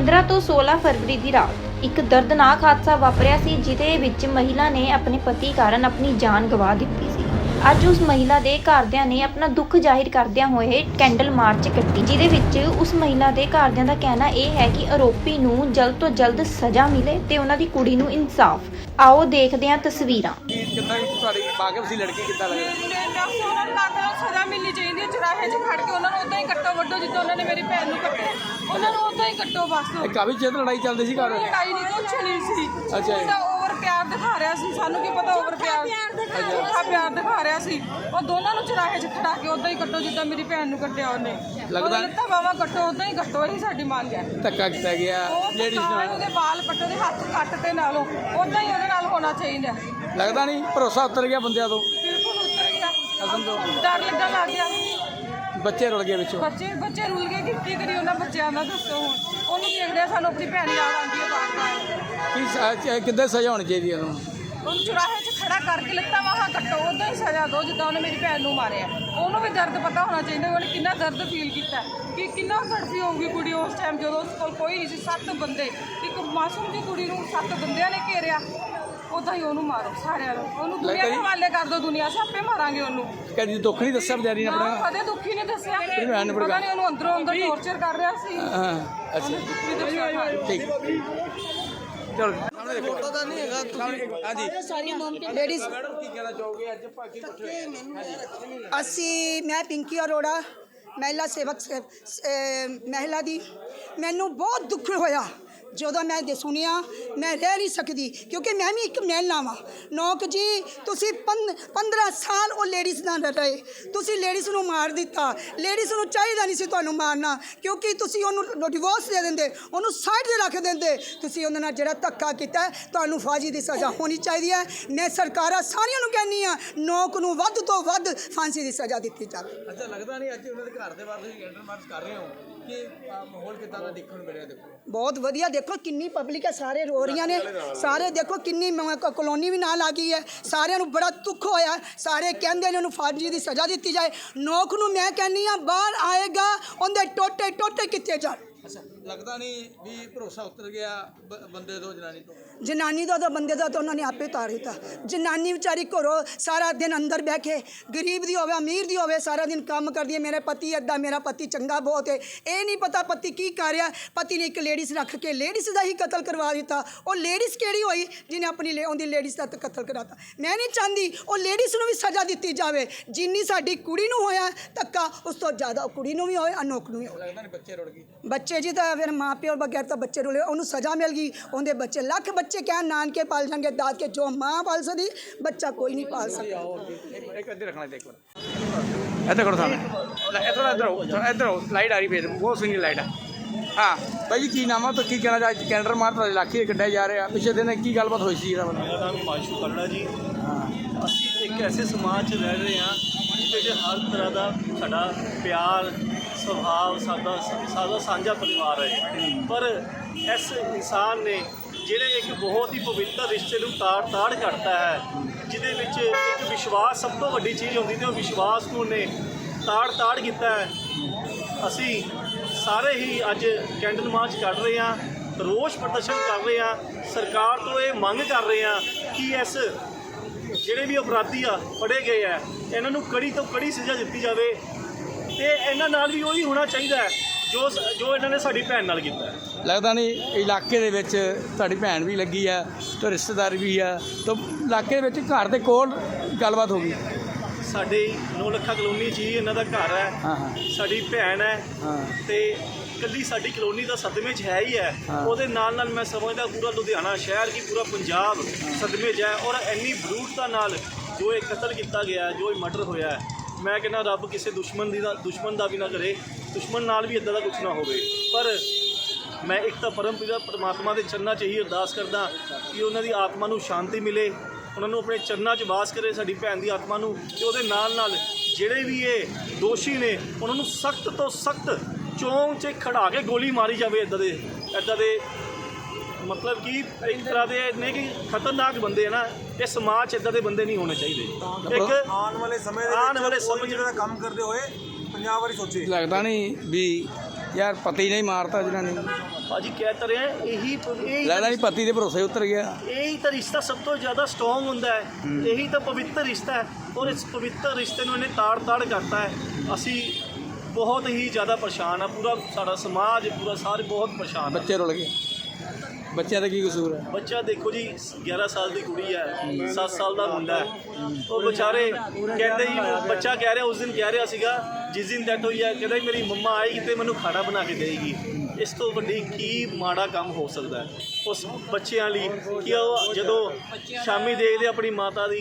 15 ਤੋਂ 16 ਫਰਵਰੀ ਦੀ ਰਾਤ ਇੱਕ ਦਰਦਨਾਕ ਹਾਦਸਾ ਵਾਪਰਿਆ ਸੀ, ਜਿਹਦੇ ਵਿੱਚ ਮਹਿਲਾ ਨੇ ਆਪਣੇ ਪਤੀ ਕਾਰਨ ਆਪਣੀ ਜਾਨ ਗਵਾ ਦਿੱਤੀ ਸੀ। ਅੱਜ ਉਸ ਮਹਿਲਾ ਦੇ ਘਰਦਿਆਂ ਨੇ ਆਪਣਾ ਦੁੱਖ ਜ਼ਾਹਿਰ ਕਰਦਿਆਂ ਹੋਏ ਕੈਂਡਲ ਮਾਰਚ ਕੱਢੀ ਜਿਹਦੇ ਵਿੱਚ ਉਸ ਮਹਿਲਾ ਦੇ ਘਰਦਿਆਂ ਦਾ ਕਹਿਣਾ ਇਹ ਹੈ ਕਿ ਆਰੋਪੀ ਨੂੰ ਜਲਦ ਤੋਂ ਜਲਦ ਸਜ਼ਾ ਮਿਲੇ ਤੇ ਉਹਨਾਂ ਦੀ ਕੁੜੀ ਨੂੰ ਇਨਸਾਫ ਆਓ ਦੇਖਦੇ ਹਾਂ ਤਸਵੀਰਾਂ। ਕਿੱਦਾਂ ਤੁਹਾਡੀ ਵਾਕਿਫ ਸੀ ਲੜਕੀ ਕਿੱਦਾਂ ਉਹਨਾਂ ਨੂੰ ਲੱਗ ਰਿਹਾ ਸਜ਼ਾ ਮਿਲਣੀ ਚਾਹੀਦੀ ਹੈ ਚੁਰਾਹੇ 'ਚ ਖੜ ਕੇ ਉਹਨਾਂ ਨੂੰ ਉਦਾਂ ਹੀ ਕੱਟੋ ਵੱਡੋ ਜਿੱਦਾਂ ਉਹਨਾਂ ਨੇ ਮੇਰੀ ਭੈਣ ਨੂੰ ਕੱਟਿਆ। ਉਹਨਾਂ ਨੂੰ ਉਦਾਂ ਹੀ ਕੱਟੋ ਬਸ। ਇਹ ਕਾਫੀ ਚਿਰ ਤੋਂ ਲੜਾਈ ਚੱਲਦੀ ਸੀ ਘਰ। ਲੜਾਈ ਨਹੀਂ ਕੁਛ ਨਹੀਂ ਸੀ। ਅੱਛਾ ਜੀ। ਉਹਦਾ ਓਵਰ ਪਿਆਰ ਦਿਖਾ ਰਿਹਾ ਸੀ ਸਾਨੂੰ ਕੀ ਪਤਾ ਓਵਰ ਪਿਆਰ ਝੂਠਾ ਪਿਆਰ ਦਿਖਾ ਰਿਹਾ ਸੀ। ਉਹ ਦੋਨਾਂ ਨੂੰ ਚੁਰਾਹੇ 'ਚ ਖੜਾ ਕੇ ਉਦਾਂ ਹੀ ਕੱਟੋ ਜਿੱਦਾਂ ਮੇਰੀ ਭੈਣ ਨੂੰ ਕੱਟਿਆ ਉਹਨੇ। ਲੱਗਦਾ- ਲੱਤਾਂ ਬਾਵਾ ਕੱਟੋ ਉਦਾਂ ਹੀ ਕੱਟੋ ਇਹੀ ਸਾਡੀ ਮੰਗ ਹੈ। ਧੱਕਾ ਕੀਤਾ ਗਿਆ। ਉਹ ਲੇਡੀਜ਼ ਨਾਲ। ਉਹਦੇ ਵਾਲ ਪੱਟੋ ਦੇ ਹੱਥ ਕੱਟ ਤੇ ਨਾਲੋਂ ਉਦਾਂ ਹੀ ਉਹਦੇ ਨਾਲ ਹੋਣਾ ਚਾਹੀਦਾ। ਲੱਗਦਾ ਨਹੀਂ? ਭਰੋਸਾ ਉਤਰ ਗਿਆ ਬੰਦਿਆਂ ਤੋਂ। ਬਿਲਕੁਲ ਉਤਰ ਗਿਆ। ਡਰ ਲੱਗਣ ਲੱਗ ਗਿਆ। ਬੱਚੇ ਰੁਲ ਗਏ ਵਿੱਚੋਂ। ਬੱਚੇ ਬੱਚੇ ਰੁੱਲ ਗਏ ਕਿ ਕੀ ਕਰੀ ਉਹਨਾਂ ਬੱਚਿਆਂ ਦਾ ਦੱਸੋ ਹੁਣ। ਉਹਨੂੰ ਦੇਖਦੇ ਆ ਸਾਨੂੰ ਆਪਣੀ ਭੈਣ ਯਾਦ ਆਉਂਦੀ ਹੈ ਬਾਰ-ਬਾਰ ਕੀ ਕਿੱਦਾਂ ਸਜ਼ਾ ਹੋਣੀ ਚਾਹੀਦੀ ਹੈ ਉਹਨੂੰ? ਉਹਨੂੰ ਚੁਰਾਹੇ ਖੜਾ ਕਰਕੇ ਲੱਤਾਂ ਵਾਹਾਂ ਕੱਟੋ ਉਦਾਂ ਹੀ ਸਜ਼ਾ ਦਿਓ ਜਿੱਦਾਂ ਉਹਨੇ ਮੇਰੀ ਭੈਣ ਨੂੰ ਮਾਰਿਆ। ਉਹਨੂੰ ਵੀ ਦਰਦ ਪਤਾ ਹੋਣਾ ਚਾਹੀਦਾ ਉਹਨੇ ਕਿੰਨਾ ਦਰਦ ਫੀਲ ਕੀਤਾ। ਕਿ ਕਿੰਨਾ ਤੜਫੀ ਹੋਊਗੀ ਕੁੜੀ ਉਸ ਟਾਈਮ ਜਦੋਂ ਉਸ ਕੋਲ ਕੋਈ ਨਹੀਂ ਸੀ ਸੱਤ ਬੰਦੇ। ਇੱਕ ਮਾਸੂਮ ਦੀ ਕੁੜੀ ਨੂੰ ਸੱਤ ਬੰਦਿਆਂ ਨੇ ਘੇਰਿਆ। ਉਦਾਂ ਹੀ ਉਹਨੂੰ ਮਾਰੋ ਸਾਰਿਆਂ ਨੂੰ। ਉਹਨੂੰ ਦੁਨੀਆ ਦੇ ਹਵਾਲੇ ਕਰ ਦਿਓ ਦੁਨੀਆ ਸਾਪੇ ਮਾਰਾਂਗੇ ਉਹਨੂੰ। ਕਦੀ ਦੁੱਖ ਨਹੀਂ ਦੱਸਿਆ ਵਿਚਾਰੀ ਨੇ ਆਪਣਾ? ਕਦੇ ਦੁੱਖੀ ਨਹੀਂ ਦੱਸਿਆ। ਪਤਾ ਨਹੀਂ ਉਹਨੂੰ ਅੰਦਰੋਂ ਅੰਦਰ ਟੌਰਚਰ ਕਰ ਰਿਹਾ ਸੀ। ਹਾਂ ਅੱਛਾ। ਠੀਕ। ਚਲੋ। ਸਾਹਮਣੇ ਦੇਖੋ ਪਤਾ ਨਹੀਂ ਹੈਗਾ ਤੁਸੀਂ ਹਾਂਜੀ। ਲੇਡੀਜ਼ ਮੈਡਮ ਕੀ ਕਹਿਣਾ ਚਾਹੋਗੇ? ਅੱਜ ਭਾਗੀ ਕੁੱਟੇ ਅਸੀਂ ਮੈਂ ਪਿੰਕੀ ਅਰੋੜਾ ਮਹਿਲਾ ਸੇਵਕ ਸ- ਅਹ ਮਹਿਲਾ ਦੀ ਮੈਨੂੰ ਬਹੁਤ ਦੁੱਖ ਹੋਇਆ। ਜਦੋਂ ਮੈਂ ਦੇ ਸੁਣਿਆ ਮੈਂ ਰਹਿ ਨਹੀਂ ਸਕਦੀ ਕਿਉਂਕਿ ਮੈਂ ਵੀ ਇੱਕ ਮਹਿਲਾ ਵਾਂ ਨੌਕ ਜੀ ਤੁਸੀਂ 15 ਸਾਲ ਉਹ ਲੇਡੀਜ਼ ਨਾਲ ਰਹੇ। ਤੁਸੀਂ ਲੇਡੀਜ਼ ਨੂੰ ਮਾਰ ਦਿੱਤਾ। ਲੇਡੀਜ਼ ਨੂੰ ਚਾਹੀਦਾ ਨਹੀਂ ਸੀ ਤੁਹਾਨੂੰ ਮਾਰਨਾ ਕਿਉਂਕਿ ਤੁਸੀਂ ਉਹਨੂੰ ਡਿਵੋਰਸ ਦੇ ਦਿੰਦੇ ਉਹਨੂੰ ਸਾਈਡ ਤੇ ਰੱਖ ਦਿੰਦੇ। ਤੁਸੀਂ ਉਹਨਾਂ ਨਾਲ ਜਿਹੜਾ ਧੱਕਾ ਕੀਤਾ ਤੁਹਾਨੂੰ ਫਾਜ਼ੀ ਦੀ ਸਜ਼ਾ ਹੋਣੀ ਚਾਹੀਦੀ ਹੈ। ਮੈਂ ਸਰਕਾਰਾਂ ਸਾਰੀਆਂ ਨੂੰ ਕਹਿੰਦੀ ਆ ਨੌਕ ਨੂੰ ਵੱਧ ਤੋਂ ਵੱਧ ਫਾਂਸੀ ਦੀ ਸਜ਼ਾ ਦਿੱਤੀ ਜਾਵੇ। ਅੱਛਾ ਲੱਗਦਾ ਨਹੀਂ ਅੱਜ ਉਹਨਾਂ ਦੇ ਘਰ ਦੇ ਬਾਹਰ ਤੁਸੀਂ ਕੈਂਡਲ ਮਾਰਚ ਕਰ ਰਹੇ ਹੋ ਕਿ ਮਾਹੌਲ ਕਿੱਦਾਂ ਦਾ ਦੇਖਣ ਨੂੰ ਮਿਲਿਆ ਦੇਖੋ। ਬਹੁਤ ਵਧੀਆ ਦੇਖੋ ਕਿੰਨੀ ਪਬਲਿਕ ਹੈ, ਸਾਰੇ ਰੋ ਰਹੀਆਂ ਨੇ। ਸਾਰੇ ਦੇਖੋ ਕਿੰਨੀ ਮ- ਕ- ਕਲੋਨੀ ਵੀ ਨਾਲ ਆ ਗਈ ਹੈ। ਸਾਰਿਆਂ ਨੂੰ ਬੜਾ ਦੁੱਖ ਹੋਇਆ। ਸਾਰੇ ਕਹਿੰਦੇ ਨੇ ਉਹਨੂੰ ਫਾਂਸੀ ਦੀ ਸਜ਼ਾ ਦਿੱਤੀ ਜਾਏ। ਨੌਕ ਨੂੰ ਮੈਂ ਕਹਿੰਦੀ ਆ ਬਾਹਰ ਆਏਗਾ, ਉਹਦੇ ਟੋਟੇ ਟੋਟੇ ਕਿੱਥੇ ਜਾਣ? ਲੱਗਦਾ ਨਹੀਂ ਵੀ ਭਰੋਸਾ ਉਤਰ ਗਿਆ ਬ- ਬੰਦੇ ਤੋਂ ਜਨਾਨੀ ਤੋਂ? ਜਨਾਨੀ ਦਾ ਤਾਂ ਬੰਦੇ ਦਾ ਤਾਂ ਉਹਨਾਂ ਨੇ ਆਪੇ ਉਤਾਰ ਦਿੱਤਾ। ਜਨਾਨੀ ਵਿਚਾਰੀ ਘਰੋਂ ਸਾਰਾ ਦਿਨ ਅੰਦਰ ਬਹਿ ਕੇ ਗਰੀਬ ਦੀ ਹੋਵੇ ਅਮੀਰ ਦੀ ਹੋਵੇ ਸਾਰਾ ਦਿਨ ਕੰਮ ਕਰਦੀ ਹੈ। ਮੇਰੇ ਪਤੀ ਅੱਦਾ ਮੇਰਾ ਪਤੀ ਚੰਗਾ ਬਹੁਤ ਹੈ। ਇਹ ਨਹੀਂ ਪਤਾ ਪਤੀ ਕੀ ਕਰ ਰਿਹਾ। ਪਤੀ ਨੇ ਇੱਕ ਲੇਡੀਜ਼ ਰੱਖ ਕੇ ਲੇਡੀਜ਼ ਦਾ ਹੀ ਕਤਲ ਕਰਵਾ ਦਿੱਤਾ। ਉਹ ਲੇਡੀਜ਼ ਕਿਹੜੀ ਹੋਈ ਜਿਹਨੇ ਆਪਣੀ ਲੇ- ਉਹਦੀ ਲੇਡੀਜ਼ ਦਾ ਤਾਂ ਕਤਲ ਕਰਾਤਾ? ਮੈਂ ਨਹੀਂ ਚਾਹੁੰਦੀ ਉਹ ਲੇਡੀਜ਼ ਨੂੰ ਵੀ ਸਜ਼ਾ ਦਿੱਤੀ ਜਾਵੇ। ਜਿੰਨੀ ਸਾਡੀ ਕੁੜੀ ਨੂੰ ਹੋਇਆ ਧੱਕਾ ਉਸ ਤੋਂ ਜ਼ਿਆਦਾ ਉਹ ਕੁੜੀ ਨੂੰ ਵੀ ਹੋਏ ਅਨੋਖ ਨੂੰ ਵੀ ਹੋਵੇ ਲੱਗਦਾ ਨਹੀਂ ਬੱਚੇ ਰੁੜ ਗਏ। ਬੱਚੇ ਜੀ ਤਾਂ ਫਿਰ ਮਾਂ ਪਿਓ ਬਗੈਰ ਤਾਂ ਬੱਚੇ ਰੁਲੇ ਉਹਨੂੰ ਸਜ਼ਾ ਮਿਲ ਗਈ। ਉਹਦੇ ਬੱਚੇ ਲੱਖ ਬੱਚੇ ਕਹਿਣ ਨਾਨਕੇ ਪਾਲ ਜਾਣਗੇ ਦਾਦਕੇ ਜੋ ਮਾਂ ਪਾਲ ਸਕਦੀ ਬੱਚਾ ਕੋਈ ਨਹੀਂ ਪਾਲ ਸਕਦਾ। ਇੱਕ ਅੱਧੇ ਰੱਖਣਾ ਦੇਖੋ ਇੱਧਰ ਕਰੋ ਸਾਹਮਣੇ। ਇੱਧਰ ਇੱਧਰ ਇੱਧਰ ਲਾਈਟ ਆ ਰਹੀ ਫੇਰ ਬਹੁਤ ਸੋਹਣੀ ਲਾਈਟ ਆ। ਹਾਂ ਭਾਈ ਜੀ ਕੀ ਨਾਮ ਆ? ਤਾਂ ਕੀ ਕਹਿਣਾ ਚਾਹ ਕੈਂਡਰ ਮਾਰ ਤੁਹਾਡੇ ਇਲਾਕੇ 'ਚ ਕੱਢਿਆ ਜਾ ਰਿਹਾ। ਪਿਛਲੇ ਦਿਨ ਕੀ ਗੱਲਬਾਤ ਹੋਈ ਸੀ ਇਹਦਾ? ਮੇਰਾ ਨਾਮ ਹਿਮਾਂਸ਼ੂ ਕੱਲੜਾ ਜੀ। ਅਸੀਂ ਇੱਕ ਐਸੇ ਸਮਾਜ 'ਚ ਰਹਿ ਰਹੇ ਹਾਂ 'ਚ ਹਰ ਤਰ੍ਹਾਂ ਦਾ ਸਾਡਾ ਪਿਆਰ ਸੁਭਾਅ, ਸਾਡਾ ਸਾਡਾ ਸਾਂਝਾ ਪਰਿਵਾਰ ਹੈ ਪਰ ਇਸ ਇਨਸਾਨ ਨੇ ਜਿਹੜੇ ਇੱਕ ਬਹੁਤ ਹੀ ਪਵਿੱਤਰ ਰਿਸ਼ਤੇ ਨੂੰ ਤਾੜ ਤਾੜ ਕਰਤਾ ਹੈ, ਜਿਹਦੇ ਵਿੱਚ ਇੱਕ ਵਿਸ਼ਵਾਸ ਸਭ ਤੋਂ ਵੱਡੀ ਚੀਜ਼ ਹੁੰਦੀ ਤੇ ਉਹ ਵਿਸ਼ਵਾਸ ਨੂੰ ਨੇ ਤਾੜ ਤਾੜ ਕੀਤਾ ਹੈ। ਅਸੀਂ ਸਾਰੇ ਹੀ ਅੱਜ ਕੈਂਡਲ ਮਾਰਚ ਕੱਢ ਰਹੇ ਹਾਂ, ਰੋਸ ਪ੍ਰਦਰਸ਼ਨ ਕਰ ਰਹੇ ਹਾਂ, ਸਰਕਾਰ ਤੋਂ ਇਹ ਮੰਗ ਕਰ ਰਹੇ ਹਾਂ ਕਿ ਇਸ ਜਿਹੜੇ ਵੀ ਅਪਰਾਧੀ ਆ, ਫੜੇ ਗਏ ਆ, ਇਹਨਾਂ ਨੂੰ ਕੜੀ ਤੋਂ ਕੜੀ ਸਜ਼ਾ ਦਿੱਤੀ ਜਾਵੇ। ਤੇ ਇਹਨਾਂ ਨਾਲ ਵੀ ਉਹੀ ਹੋਣਾ ਚਾਹੀਦਾ ਹੈ ਜੋ ਜੋ ਇਹਨਾਂ ਨੇ ਸਾਡੀ ਭੈਣ ਨਾਲ ਕੀਤਾ ਹੈ। ਲੱਗਦਾ ਨਹੀਂ ਇਲਾਕੇ ਦੇ ਵਿੱਚ ਤੁਹਾਡੀ ਭੈਣ ਵੀ ਲੱਗੀ ਆ ਤੇ ਰਿਸ਼ਤੇਦਾਰ ਵੀ ਆ ਤਾਂ ਇਲਾਕੇ ਦੇ ਵਿੱਚ ਘਰ ਦੇ ਕੋਲ ਗੱਲਬਾਤ ਹੋ ਗਈ। ਸਾਡੇ ਨੌ ਲੱਖਾ ਕਲੋਨੀ 'ਚ ਹੀ ਇਹਨਾਂ ਦਾ ਘਰ ਹੈ। ਹਾਂ ਹਾਂ। ਸਾਡੀ ਭੈਣ ਹੈ। ਹਾਂ। ਤੇ ਕੱਲੀ ਸਾਡੀ ਕਲੋਨੀ ਦਾ ਸਦਮੇ 'ਚ ਹੈ ਹੀ ਹੈ। ਹਾਂ। ਉਹਦੇ ਨਾਲ ਨਾਲ ਮੈਂ ਸਮਝਦਾ ਪੂਰਾ ਲੁਧਿਆਣਾ ਸ਼ਹਿਰ ਕੀ ਪੂਰਾ ਪੰਜਾਬ ਸਦਮੇ 'ਚ ਹੈ। ਔਰ ਇੰਨੀ ਬਰੂਟਤਾ ਨਾਲ ਜੋ ਇਹ ਕਤਲ ਕੀਤਾ ਗਿਆ ਹੈ, ਜੋ ਇਹ ਮਰਡਰ ਹੋਇਆ ਹੈ ਮੈਂ ਕਹਿੰਦਾ ਰੱਬ ਕਿਸੇ ਦੁਸ਼ਮਣ ਦੀ ਦਾ ਦੁਸ਼ਮਣ ਦਾ ਵੀ ਨਾ ਕਰੇ, ਦੁਸ਼ਮਣ ਨਾਲ ਵੀ ਇਦਾਂ ਦਾ ਕੁਝ ਨਾ ਹੋਵੇ। ਪਰ ਮੈਂ ਇੱਕ ਤਾਂ ਪਰਮ ਪਿਤਾ ਪਰਮਾਤਮਾ ਦੇ ਚਰਨਾਂ 'ਚ ਹੀ ਅਰਦਾਸ ਕਰਦਾ ਕਿ ਉਹਨਾਂ ਦੀ ਆਤਮਾ ਨੂੰ ਸ਼ਾਂਤੀ ਮਿਲੇ, ਉਹਨਾਂ ਨੂੰ ਆਪਣੇ ਚਰਨਾਂ 'ਚ ਵਾਸ ਕਰੇ ਸਾਡੀ ਭੈਣ ਦੀ ਆਤਮਾ ਨੂੰ ਤੇ ਉਹਦੇ ਨਾਲ ਨਾਲ ਜਿਹੜੇ ਵੀ ਇਹ ਦੋਸ਼ੀ ਨੇ, ਉਹਨਾਂ ਨੂੰ ਸਖਤ ਤੋਂ ਸਖਤ ਚੌਂਕ 'ਚ ਖੜਾ ਕੇ ਗੋਲੀ ਮਾਰੀ ਜਾਵੇ ਇਦਾਂ ਦੇ ਇਦਾਂ ਦੇ ਮਤਲਬ ਕਿ ਇੱਕ ਤਰ੍ਹਾਂ ਦੇ ਨੇ ਕਿ ਖਤਰਨਾਕ ਬੰਦੇ ਆ ਨਾ ਇਹ ਸਮਾਜ 'ਚ ਇਦਾਂ ਦੇ ਬੰਦੇ ਨਹੀਂ ਹੋਣੇ ਚਾਹੀਦੇ। ਇੱਕ ਆਉਣ ਵਾਲੇ ਸਮੇਂ ਦੇ ਆਉਣ ਵਾਲੇ ਸਮੇਂ ਜਿਹੜਾ ਕੰਮ ਕਰਦੇ ਹੋਏ ਪੰਜਾਬ ਵਾਰੀ ਸੋਚੇ। ਲੱਗਦਾ ਨਹੀਂ ਵੀ ਯਾਰ ਪਤੀ ਨਹੀਂ ਮਾਰਤਾ ਜਿਹਨਾਂ ਨੇ ਭਾਜੀ ਕਹਿ ਤਾਂ ਰਿਹਾ ਇਹੀ ਇਹੀ ਲੱਗਦਾ ਨਹੀਂ ਪਤੀ ਦੇ ਭਰੋਸੇ ਉਤਰ ਗਿਆ। ਇਹੀ ਤਾਂ ਰਿਸ਼ਤਾ ਸਭ ਤੋਂ ਜ਼ਿਆਦਾ ਸਟਰੋਂਗ ਹੁੰਦਾ ਹੈ। ਇਹੀ ਤਾਂ ਪਵਿੱਤਰ ਰਿਸ਼ਤਾ ਹੈ। ਔਰ ਇਸ ਪਵਿੱਤਰ ਰਿਸ਼ਤੇ ਨੂੰ ਇਹਨੇ ਤਾੜ-ਤਾੜ ਕਰਤਾ ਹੈ। ਅਸੀਂ ਬਹੁਤ ਹੀ ਜ਼ਿਆਦਾ ਪਰੇਸ਼ਾਨ ਆ। ਪੂਰਾ ਸਾਡਾ ਸਮਾਜ ਪੂਰਾ ਸਾਰੇ ਬਹੁਤ ਪਰੇਸ਼ਾਨ ਬੱਚੇ ਰੁਲ ਗਏ। ਬੱਚਿਆਂ ਦਾ ਕੀ ਕਸੂਰ ਹੈ? ਬੱਚਾ ਦੇਖੋ ਜੀ 11 ਸਾਲ ਦੀ ਕੁੜੀ ਹੈ 7 ਸਾਲ ਦਾ ਮੁੰਡਾ ਹੈ। ਉਹ ਵਿਚਾਰੇ ਕਹਿੰਦੇ ਜੀ ਬੱਚਾ ਕਹਿ ਰਿਹਾ, ਉਸ ਦਿਨ ਕਹਿ ਰਿਹਾ ਸੀਗਾ, ਜਿਸ ਦਿਨ ਡੈਥ ਹੋਈ ਹੈ, ਕਹਿੰਦਾ ਜੀ, ਮੇਰੀ ਮੰਮਾ ਆਏਗੀ ਤੇ ਮੈਨੂੰ ਖਾਣਾ ਬਣਾ ਕੇ ਦੇਏਗੀ। ਇਸ ਤੋਂ ਵੱਡੀ ਕੀ ਮਾੜਾ ਕੰਮ ਹੋ ਸਕਦਾ ਹੈ? ਉਸ ਬੱਚਿਆਂ ਲਈ ਕਿ ਉਹ ਜਦੋਂ ਸ਼ਾਮੀ ਦੇਖਦੇ ਆਪਣੀ ਮਾਤਾ ਦੀ,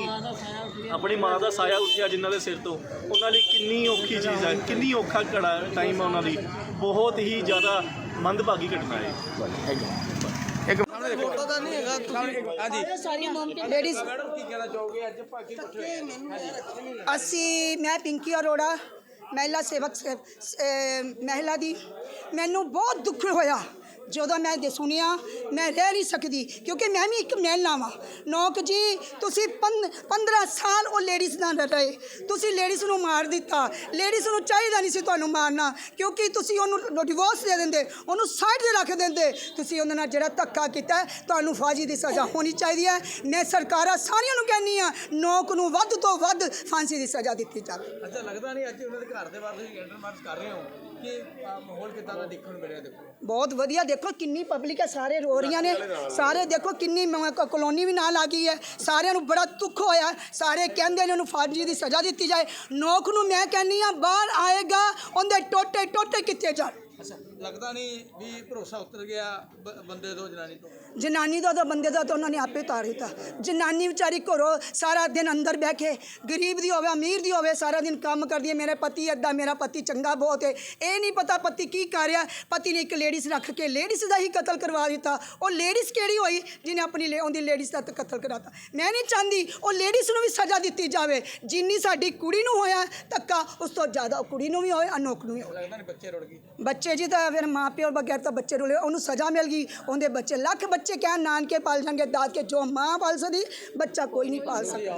ਆਪਣੀ ਮਾਂ ਦਾ ਸਾਇਆ ਉੱਠਿਆ ਜਿਨ੍ਹਾਂ ਦੇ ਸਿਰ ਤੋਂ, ਉਹਨਾਂ ਲਈ ਕਿੰਨੀ ਔਖੀ ਚੀਜ਼ ਹੈ, ਕਿੰਨੀ ਔਖਾ ਘੜਾ ਟਾਈਮ ਹੈ ਉਹਨਾਂ ਲਈ। ਬਹੁਤ ਹੀ ਜ਼ਿਆਦਾ ਮੰਦਭਾਗੀ ਘਟਨਾ ਹੈ। ਇੱਕ ਸਾਹਮਣੇ ਦੇਖੋ। ਫੋਟੋ ਤਾਂ ਨਹੀਂ ਹੈਗਾ ਹਾਂਜੀ। ਲੇਡੀਜ਼ ਮੈਡਮ ਕੀ ਕਹਿਣਾ ਚਾਹੋਗੇ? ਅੱਜ ਭਾਕੀ ਪੁੱਛੇ ਅਸੀਂ ਮੈਂ ਪਿੰਕੀ ਅਰੋੜਾ ਮਹਿਲਾ ਸੇਵਕ ਸੇ- ਮਹਿਲਾ ਦੀ ਮੈਨੂੰ ਬਹੁਤ ਦੁੱਖ ਹੋਇਆ। ਜਦੋਂ ਮੈਂ ਦੇ ਸੁਣਿਆ ਮੈਂ ਰਹਿ ਨਹੀਂ ਸਕਦੀ ਕਿਉਂਕਿ ਮੈਂ ਵੀ ਇੱਕ ਮਹਿਲਾ ਵਾਂ। ਨੌਕ ਜੀ ਤੁਸੀਂ 15 ਸਾਲ ਉਹ ਲੇਡੀਜ਼ ਨਾਲ ਰਹੇ। ਤੁਸੀਂ ਲੇਡੀਜ਼ ਨੂੰ ਮਾਰ ਦਿੱਤਾ। ਲੇਡੀਜ਼ ਨੂੰ ਚਾਹੀਦਾ ਨਹੀਂ ਸੀ ਤੁਹਾਨੂੰ ਮਾਰਨਾ ਕਿਉਂਕਿ ਤੁਸੀਂ ਉਹਨੂੰ ਡਿਵੋਰਸ ਦੇ ਦਿੰਦੇ ਉਹਨੂੰ ਸਾਈਡ ਤੇ ਰੱਖ ਦਿੰਦੇ। ਤੁਸੀਂ ਉਹਨਾਂ ਨਾਲ ਜਿਹੜਾ ਧੱਕਾ ਕੀਤਾ ਤੁਹਾਨੂੰ ਫਾਜ਼ੀ ਦੀ ਸਜ਼ਾ ਹੋਣੀ ਚਾਹੀਦੀ ਹੈ। ਮੈਂ ਸਰਕਾਰਾਂ ਸਾਰੀਆਂ ਨੂੰ ਕਹਿੰਦੀ ਆ ਨੌਕ ਨੂੰ ਵੱਧ ਤੋਂ ਵੱਧ ਫਾਂਸੀ ਦੀ ਸਜ਼ਾ ਦਿੱਤੀ ਜਾਵੇ। ਅੱਛਾ ਲੱਗਦਾ ਨਹੀਂ ਅੱਜ ਉਹਨਾਂ ਦੇ ਘਰ ਦੇ ਬਾਹਰ ਤੁਸੀਂ ਕੈਂਡਲ ਮਾਰਚ ਕਰ ਰਹੇ ਹੋ ਕਿ ਮਾਹੌਲ ਕਿਦਾਂ ਦਾ ਦੇਖਣ ਨੂੰ ਮਿਲਿਆ ਦੇਖੋ। ਬਹੁਤ ਵਧੀਆ ਦੇਖੋ ਕਿੰਨੀ ਪਬਲਿਕ ਹੈ, ਸਾਰੇ ਰੋ ਰਹੀਆਂ ਨੇ, ਸਾਰੇ ਦੇਖੋ ਕਿੰਨੀ ਮ- ਕ- ਕਲੋਨੀ ਵੀ ਨਾਲ ਆ ਗਈ ਹੈ, ਸਾਰਿਆਂ ਨੂੰ ਬੜਾ ਦੁੱਖ ਹੋਇਆ, ਸਾਰੇ ਕਹਿੰਦੇ ਨੇ ਉਹਨੂੰ ਫਾਂਸੀ ਦੀ ਸਜ਼ਾ ਦਿੱਤੀ ਜਾਏ। ਨੋਕ ਨੂੰ ਮੈਂ ਕਹਿੰਨੀ ਆ ਬਾਹਰ ਆਏਗਾ, ਉਹਦੇ ਟੋਟੇ ਟੋਟੇ ਕਿੱਥੇ ਜਾਣ? ਲੱਗਦਾ ਨਹੀਂ ਵੀ ਭਰੋਸਾ ਉਤਰ ਗਿਆ ਬ- ਬੰਦੇ ਤੋਂ ਜਨਾਨੀ ਤੋਂ? ਜਨਾਨੀ ਦਾ ਤਾਂ ਬੰਦੇ ਦਾ ਤਾਂ ਉਹਨਾਂ ਨੇ ਆਪੇ ਤਾਰ ਦਿੱਤਾ ਜਨਾਨੀ ਵਿਚਾਰੀ ਘਰੋਂ ਸਾਰਾ ਦਿਨ ਅੰਦਰ ਬਹਿ ਕੇ ਗਰੀਬ ਦੀ ਹੋਵੇ ਅਮੀਰ ਦੀ ਹੋਵੇ ਸਾਰਾ ਦਿਨ ਕੰਮ ਕਰਦੀ ਹੈ। ਮੇਰੇ ਪਤੀ ਅੱਦਾ ਮੇਰਾ ਪਤੀ ਚੰਗਾ ਬਹੁਤ ਹੈ। ਇਹ ਨਹੀਂ ਪਤਾ ਪਤੀ ਕੀ ਕਰ ਰਿਹਾ। ਪਤੀ ਨੇ ਇੱਕ ਲੇਡੀਜ਼ ਰੱਖ ਕੇ ਲੇਡੀਜ਼ ਦਾ ਹੀ ਕਤਲ ਕਰਵਾ ਦਿੱਤਾ। ਉਹ ਲੇਡੀਜ਼ ਕਿਹੜੀ ਹੋਈ? ਜਿਹਨੇ ਆਪਣੀ ਲੇ- ਉਹਦੀ ਲੇਡੀਜ਼ ਦਾ ਤਾਂ ਕਤਲ ਕਰਾਤਾ। ਮੈਂ ਨਹੀਂ ਚਾਹੁੰਦੀ ਉਹ ਲੇਡੀਜ਼ ਨੂੰ ਵੀ ਸਜ਼ਾ ਦਿੱਤੀ ਜਾਵੇ। ਜਿੰਨੀ ਸਾਡੀ ਕੁੜੀ ਨੂੰ ਹੋਇਆ ਧੱਕਾ ਉਸ ਤੋਂ ਜ਼ਿਆਦਾ ਉਹ ਕੁੜੀ ਨੂੰ ਵੀ ਹੋਏ ਅਨੋਖ ਨੂੰ ਵੀ ਹੋਵੇ ਲੱਗਦਾ ਨਹੀਂ ਬੱਚੇ ਰੁੜ ਗਏ। ਬੱਚੇ ਜੀ ਤਾਂ ਫਿਰ ਮਾਂ ਪਿਓ ਬਗੈਰ ਤਾਂ ਬੱਚੇ ਰੁਲੇ ਉਹਨੂੰ ਸਜ਼ਾ ਮਿਲ ਗਈ। ਉਹਦੇ ਬੱਚੇ ਲੱਖ ਬੱਚੇ ਕਹਿਣ ਨਾਨਕੇ ਪਾਲ ਜਾਣਗੇ ਦਾਦਕੇ ਜੋ ਮਾਂ ਪਾਲ ਸਕਦੀ ਬੱਚਾ ਕੋਈ ਨਹੀਂ ਪਾਲ ਸਕਦਾ।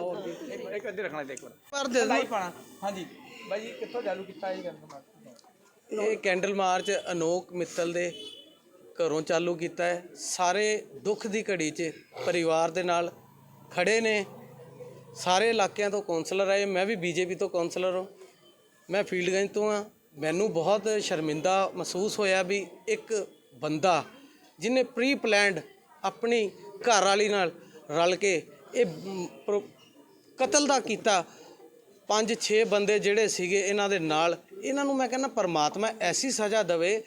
ਇੱਕ ਇੱਕ ਅੱਧੇ ਰੱਖਣਾ ਤੇ ਇੱਕ ਵਾਰ ਪਰ ਦੇ ਲਾਈ ਪਾਣਾ। ਹਾਂਜੀ। ਬਾਈ ਜੀ ਕਿੱਥੋਂ ਚਾਲੂ ਕੀਤਾ ਇਹ ਕੈਂਡਲ ਮਾਰਚ ਇਹ ਕੈਂਡਲ ਮਾਰਚ ਅਨੋਖ ਮਿੱਤਲ ਦੇ ਘਰੋਂ ਚਾਲੂ ਕੀਤਾ ਹੈ। ਸਾਰੇ ਦੁੱਖ ਦੀ ਘੜੀ 'ਚ ਪਰਿਵਾਰ ਦੇ ਨਾਲ ਖੜੇ ਨੇ। ਸਾਰੇ ਇਲਾਕਿਆਂ ਤੋਂ ਕਾਉਂਸਲਰ ਆਏ। ਮੈਂ ਵੀ ਬੀਜੇਪੀ ਤੋਂ ਕਾਉਂਸਲਰ ਹਾਂ। ਮੈਂ ਫੀਲਡਗੰਜ ਤੋਂ ਆ ਮੈਨੂੰ ਬਹੁਤ ਸ਼ਰਮਿੰਦਾ ਮਹਿਸੂਸ ਹੋਇਆ ਵੀ ਇੱਕ ਬੰਦਾ ਜਿਹਨੇ ਪ੍ਰੀ ਪਲਾਨਡ ਆਪਣੀ ਘਰ ਵਾਲੀ ਨਾਲ ਰਲ ਕੇ ਇਹ ਪ੍ਰੋ- ਕਤਲ ਦਾ ਕੀਤਾ। ਪੰਜ 6 ਬੰਦੇ ਜਿਹੜੇ ਸੀਗੇ ਇਹਨਾਂ ਦੇ ਨਾਲ, ਇਹਨਾਂ ਨੂੰ ਮੈਂ ਕਹਿੰਦਾ ਪਰਮਾਤਮਾ ਐਸੀ ਸਜ਼ਾ ਦੇਵੇ।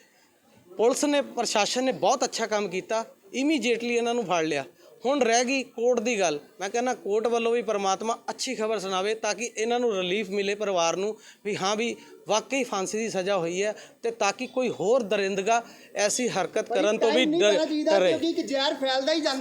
ਪੁਲਿਸ ਨੇ, ਪ੍ਰਸ਼ਾਸਨ ਨੇ ਬਹੁਤ ਅੱਛਾ ਕੰਮ ਕੀਤਾ। ਇਮੀਡੀਏਟਲੀ ਇਹਨਾਂ ਨੂੰ ਫੜ ਲਿਆ। ਹੁਣ ਰਹਿ ਗਈ ਕੋਰਟ ਦੀ ਗੱਲ। ਮੈਂ ਕਹਿੰਦਾ ਕੋਰਟ ਵੱਲੋਂ ਵੀ ਪਰਮਾਤਮਾ ਅੱਛੀ ਖਬਰ ਸੁਣਾਵੇ ਤਾਂ ਕਿ ਇਹਨਾਂ ਨੂੰ ਰਿਲੀਫ ਮਿਲੇ ਪਰਿਵਾਰ ਨੂੰ ਵੀ ਹਾਂ ਵੀ ਵਾਕਈ ਫਾਂਸੀ ਦੀ ਸਜ਼ਾ ਹੋਈ ਹੈ ਤੇ ਤਾਂ ਕਿ ਕੋਈ ਹੋਰ ਦਰਿੰਦਗਾ ਐਸੀ ਹਰਕਤ ਕਰਨ ਤੋਂ ਵੀ ਡਰ- ਕਰੇ ਕਿਉਂਕਿ ਜ਼ਹਿਰ ਫੈਲਦਾ ਹੀ ਜਾਂਦਾ।